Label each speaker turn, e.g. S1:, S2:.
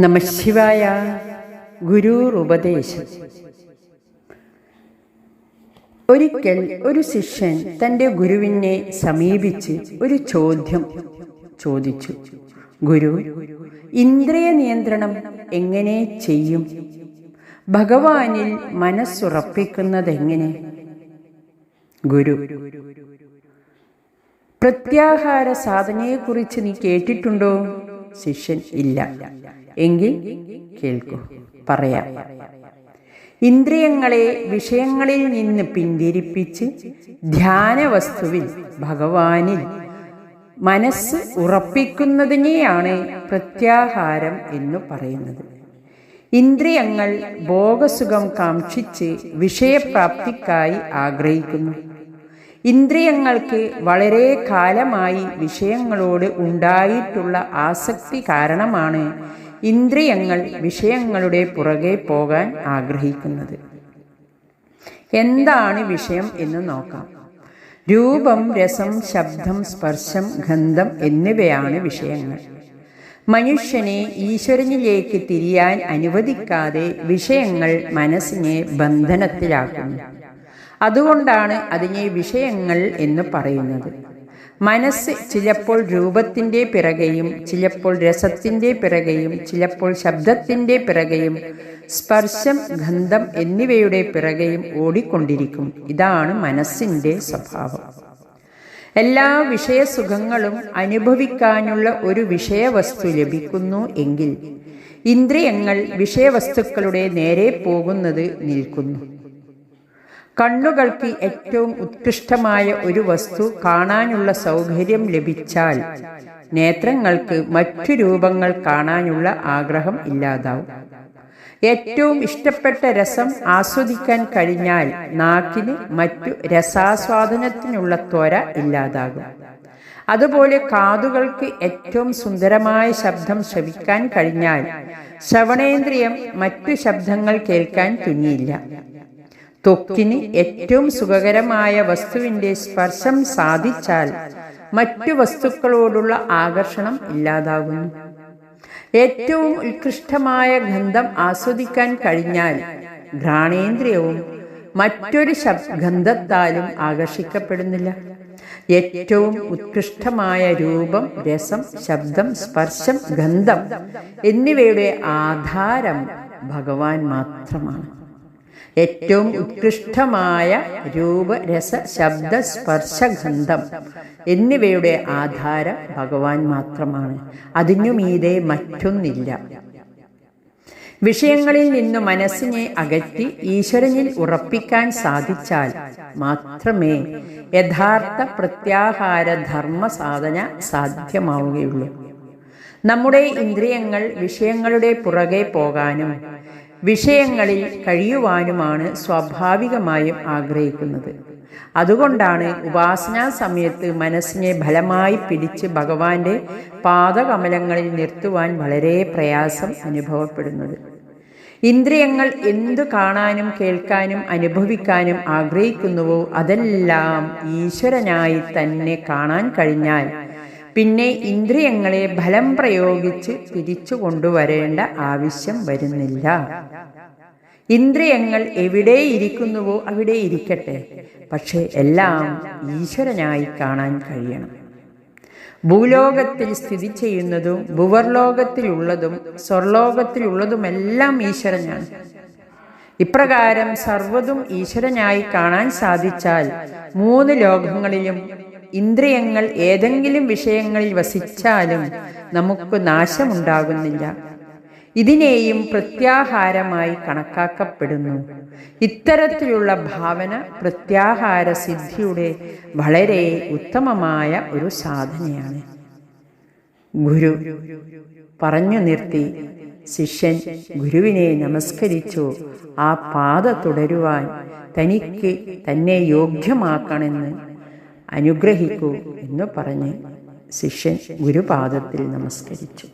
S1: നമശിവായ ഗുരു ഉപദേശം ഒരിക്കൽ ഒരു ശിഷ്യൻ തന്റെ ഗുരുവിനെ സമീപിച്ച് ഒരു ചോദ്യം ചോദിച്ചു. ഗുരു ഇന്ദ്രിയ നിയന്ത്രണം എങ്ങനെ ചെയ്യും? ഭഗവാനിൽ മനസ്സുറപ്പിക്കുന്നതെങ്ങനെ? ഗുരു പ്രത്യാഹാര സാധനയെക്കുറിച്ച് നീ കേട്ടിട്ടുണ്ടോ? ശിഷ്യൻ ഇല്ല. എങ്കിൽ കേൾക്കൂ പറയാം. ഇന്ദ്രിയങ്ങളെ വിഷയങ്ങളിൽ നിന്ന് പിന്തിരിപ്പിച്ച് ധ്യാന വസ്തുവിൽ ഭഗവാനിൽ മനസ്സ് ഉറപ്പിക്കുന്നതിനെയാണ് പ്രത്യാഹാരം എന്ന് പറയുന്നത്. ഇന്ദ്രിയങ്ങൾ ഭോഗസുഖം കാക്ഷിച്ച് വിഷയപ്രാപ്തിക്കായി ആഗ്രഹിക്കുന്നു. ഇന്ദ്രിയങ്ങൾക്ക് വളരെ കാലമായി വിഷയങ്ങളോട് ഉണ്ടായിട്ടുള്ള ആസക്തി കാരണമാണ് ഇന്ദ്രിയങ്ങൾ വിഷയങ്ങളുടെ പുറകെ പോകാൻ ആഗ്രഹിക്കുന്നത്. എന്താണ് വിഷയം എന്ന് നോക്കാം. രൂപം രസം ശബ്ദം സ്പർശം ഗന്ധം എന്നിവയാണ് വിഷയങ്ങൾ. മനുഷ്യനെ ഈശ്വരനിലേക്ക് തിരിയാൻ അനുവദിക്കാതെ വിഷയങ്ങൾ മനസ്സിനെ ബന്ധനത്തിലാക്കുന്നു. അതുകൊണ്ടാണ് അതിനെ വിഷയങ്ങൾ എന്ന് പറയുന്നത്. മനസ്സ് ചിലപ്പോൾ രൂപത്തിന്റെ പിറകെയും ചിലപ്പോൾ രസത്തിന്റെ പിറകെയും ചിലപ്പോൾ ശബ്ദത്തിന്റെ പിറകെയും സ്പർശം ഗന്ധം എന്നിവയുടെ പിറകെയും ഓടിക്കൊണ്ടിരിക്കും. ഇതാണ് മനസ്സിന്റെ സ്വഭാവം. എല്ലാ വിഷയസുഖങ്ങളും അനുഭവിക്കാനുള്ള ഒരു വിഷയവസ്തു ലഭിക്കുന്നു എങ്കിൽ ഇന്ദ്രിയങ്ങൾ വിഷയവസ്തുക്കളുടെ നേരെ പോകുന്നത് നിൽക്കുന്നു. കണ്ണുകൾക്ക് ഏറ്റവും ഉത്കൃഷ്ടമായ ഒരു വസ്തു കാണാനുള്ള സൗകര്യം ലഭിച്ചാൽ നേത്രങ്ങൾക്ക് മറ്റു രൂപങ്ങൾ കാണാനുള്ള ആഗ്രഹം ഇല്ലാതാവും. ഏറ്റവും ഇഷ്ടപ്പെട്ട രസം ആസ്വദിക്കാൻ കഴിഞ്ഞാൽ നാക്കിന് മറ്റു രസാസ്വാദനത്തിനുള്ള ത്വര ഇല്ലാതാകും. അതുപോലെ കാതുകൾക്ക് ഏറ്റവും സുന്ദരമായ ശബ്ദം ശ്രവിക്കാൻ കഴിഞ്ഞാൽ ശ്രവണേന്ദ്രിയം മറ്റു ശബ്ദങ്ങൾ കേൾക്കാൻ തുനിയില്ല. ത്വക്കിന് ഏറ്റവും സുഖകരമായ വസ്തുവിന്റെ സ്പർശം സാധിച്ചാൽ മറ്റു വസ്തുക്കളോടുള്ള ആകർഷണം ഇല്ലാതാകുന്നു. ഏറ്റവും ഉത്കൃഷ്ടമായ ഗന്ധം ആസ്വദിക്കാൻ കഴിഞ്ഞാൽ ഘ്രാണേന്ദ്രിയവും മറ്റൊരു ഗന്ധത്താലും ആകർഷിക്കപ്പെടുന്നില്ല. ഏറ്റവും ഉത്കൃഷ്ടമായ രൂപം രസം ശബ്ദം സ്പർശം ഗന്ധം എന്നിവയുടെ ആധാരം ഭഗവാൻ മാത്രമാണ്. ഏറ്റവും ഉത്കൃഷ്ടമായ രൂപ രസ ശബ്ദ സ്പർശ ഗന്ധം എന്നിവയുടെ ആധാരം ഭഗവാൻ മാത്രമാണ്. അതിനു മീതെ മറ്റൊന്നില്ല. വിഷയങ്ങളിൽ നിന്ന് മനസ്സിനെ അകറ്റി ഈശ്വരനിൽ ഉറപ്പിക്കാൻ സാധിച്ചാൽ മാത്രമേ യഥാർത്ഥ പ്രത്യാഹാര ധർമ്മ സാധന സാധ്യമാവുകയുള്ളൂ. നമ്മുടെ ഇന്ദ്രിയങ്ങൾ വിഷയങ്ങളുടെ പുറകെ പോകാനും വിഷയങ്ങളിൽ കഴിയുവാനുമാണ് സ്വാഭാവികമായും ആഗ്രഹിക്കുന്നത്. അതുകൊണ്ടാണ് ഉപാസനാ സമയത്ത് മനസ്സിനെ ഫലമായി പിടിച്ച് ഭഗവാന്റെ പാദകമലങ്ങളിൽ നിർത്തുവാൻ വളരെ പ്രയാസം അനുഭവപ്പെടുന്നത്. ഇന്ദ്രിയങ്ങൾ എന്തു കാണാനും കേൾക്കാനും അനുഭവിക്കാനും ആഗ്രഹിക്കുന്നുവോ അതെല്ലാം ഈശ്വരനായി തന്നെ കാണാൻ കഴിഞ്ഞാൽ പിന്നെ ഇന്ദ്രിയങ്ങളെ ഫലം പ്രയോഗിച്ച് തിരിച്ചു കൊണ്ടുവരേണ്ട ആവശ്യം വരുന്നില്ല. ഇന്ദ്രിയങ്ങൾ എവിടെ ഇരിക്കുന്നുവോ അവിടെ ഇരിക്കട്ടെ. പക്ഷെ എല്ലാം ഈശ്വരനായി കാണാൻ കഴിയണം. ഭൂലോകത്തിൽ സ്ഥിതി ചെയ്യുന്നതും ഭുവർലോകത്തിലുള്ളതും സ്വർലോകത്തിലുള്ളതുമെല്ലാം ഈശ്വരനാണ്. ഇപ്രകാരം സർവതും ഈശ്വരനായി കാണാൻ സാധിച്ചാൽ മൂന്ന് ലോകങ്ങളിലും ഇന്ദ്രിയങ്ങൾ ഏതെങ്കിലും വിഷയങ്ങളിൽ വസിച്ചാലും നമുക്ക് നാശമുണ്ടാകുന്നില്ല. ഇതിനെയും പ്രത്യാഹാരമായി കണക്കാക്കപ്പെടുന്നു. ഇത്തരത്തിലുള്ള ഭാവന പ്രത്യാഹാര സിദ്ധിയുടെ വളരെ ഉത്തമമായ ഒരു സാധനയാണ്. ഗുരു പറഞ്ഞു നിർത്തി ശിഷ്യൻ ഗുരുവിനെ നമസ്കരിച്ചു. ആ പാത തുടരുവാൻ തനിക്ക് തന്നെ യോഗ്യമാക്കണമെന്ന് അനുഗ്രഹിക്കൂ എന്ന് പറഞ്ഞ് ശിഷ്യൻ ഗുരുപാദത്തിൽ നമസ്കരിച്ചു.